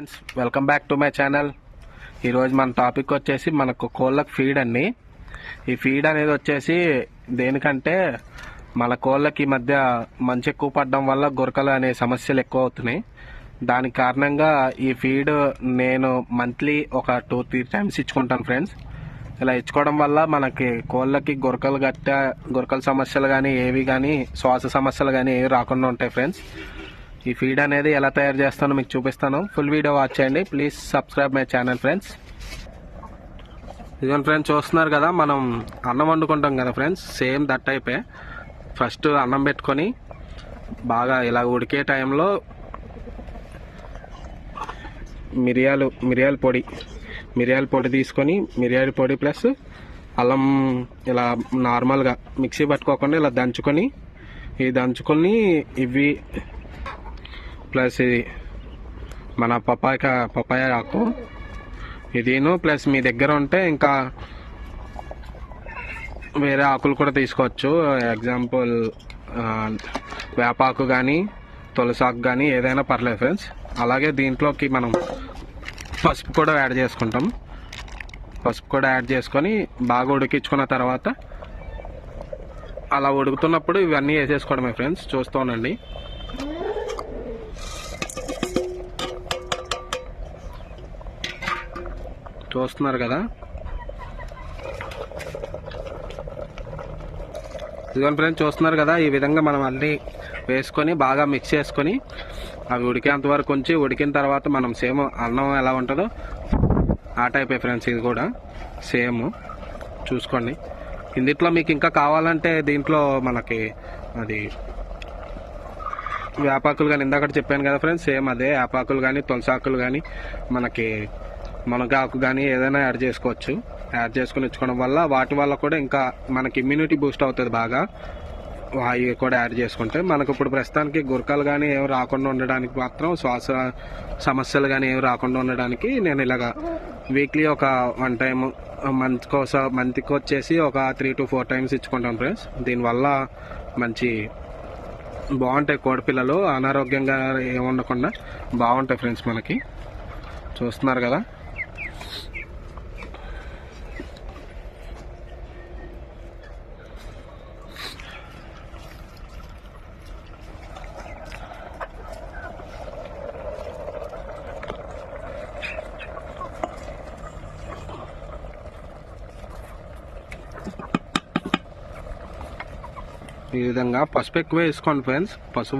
Friends welcome back to my channel ఈరోజు మన topic వచ్చేసి మనకు కోళ్ళకు ఫీడ్ అండి. ఈ ఫీడ్ అనేది వచ్చేసి దేనికంటే మన కోళ్ళకి ఈ మధ్య మంచి ఎక్కువ పడడం వల్ల గురకలు అనే సమస్యలు ఎక్కువ అవుతున్నాయి. దానికి కారణంగా ఈ ఫీడ్ నేను మంత్లీ ఒక టూ త్రీ టైమ్స్ ఇచ్చుకుంటాను ఫ్రెండ్స్ ఇలా ఇచ్చుకోవడం వల్ల మనకి కోళ్ళకి గురకలు గట్ట గురకల సమస్యలు కానీ ఏవి కానీ శ్వాస సమస్యలు కానీ ఏవి రాకుండా ఉంటాయి ఫ్రెండ్స్ ఈ ఫీడ్ అనేది ఎలా తయారు చేస్తానో మీకు చూపిస్తాను. ఫుల్ వీడియో వాచ్ చేయండి. Please subscribe my channel friends ఇదిగోండి ఫ్రెండ్స్ చూస్తున్నారు కదా మనం అన్నం వండుకుంటాం కదా ఫ్రెండ్స్ సేమ్ దట్ టైపే ఫస్ట్ అన్నం పెట్టుకొని బాగా ఇలా ఉడికే టైంలో మిరియాలు మిరియాల పొడి మిరియాల పొడి తీసుకొని మిరియాల పొడి ప్లస్ అల్లం ఇలా నార్మల్గా మిక్సీ పట్టుకోకుండా ఇలా దంచుకొని ఇవి దంచుకొని ఇవి ప్లస్ ఇది మన పపాయ పపాయ ఆకు. ఇదిను ప్లస్ మీ దగ్గర ఉంటే ఇంకా వేరే ఆకులు కూడా తీసుకోవచ్చు. ఎగ్జాంపుల్ వేపాకు కానీ తులసాకు కానీ ఏదైనా పర్లేదు ఫ్రెండ్స్. అలాగే దీంట్లోకి మనం పసుపు కూడా యాడ్ చేసుకుంటాం. పసుపు కూడా యాడ్ చేసుకొని బాగా ఉడికించుకున్న తర్వాత అలా ఉడుకుతున్నప్పుడు ఇవన్నీ వేసేసుకోవడమే ఫ్రెండ్స్. చూస్తూ ఉండండి. చూస్తున్నారు కదా. ఇదిగోండి ఫ్రెండ్స్ చూస్తున్నారు కదా ఈ విధంగా మనం అన్నీ వేసుకొని బాగా మిక్స్ చేసుకొని అవి ఉడికేంత వరకు ఉంచి ఉడికిన తర్వాత మనం సేమ్ అన్నం ఎలా ఉంటుందో ఆ టైపే ఫ్రెండ్స్ ఇది కూడా సేమ్. చూసుకోండి. ఇందుట్లో మీకు ఇంకా కావాలంటే దీంట్లో మనకి అది వేపాకులు కానీ ఇందాక చెప్పాను కదా ఫ్రెండ్స్ సేమ్ అదే వేపాకులు కానీ తులసాకులు కానీ మనకి మునగాకు కానీ ఏదైనా యాడ్ చేసుకోవచ్చు. యాడ్ చేసుకుని ఇచ్చుకోవడం వల్ల వాటి వల్ల కూడా ఇంకా మనకి ఇమ్యూనిటీ బూస్ట్ అవుతుంది బాగా. అవి కూడా యాడ్ చేసుకుంటే మనకు ఇప్పుడు ప్రస్తుతానికి గురకాలు కానీ ఏమి రాకుండా ఉండడానికి మాత్రం శ్వాస సమస్యలు కానీ ఏమి రాకుండా ఉండడానికి నేను ఇలాగా వీక్లీ ఒక వన్ టైం మంత్ కోసం మంత్కి వచ్చేసి ఒక త్రీ టు ఫోర్ టైమ్స్ ఇచ్చుకుంటాం ఫ్రెండ్స్ దీనివల్ల మంచి బాగుంటాయి కోడిపిల్లలు అనారోగ్యంగా ఏమి ఉండకుండా బాగుంటాయి ఫ్రెండ్స్ మనకి. చూస్తున్నారు కదా? ఈ విధంగా పసుపు ఎక్కువ వేసుకోండి ఫ్రెండ్స్. పసుపు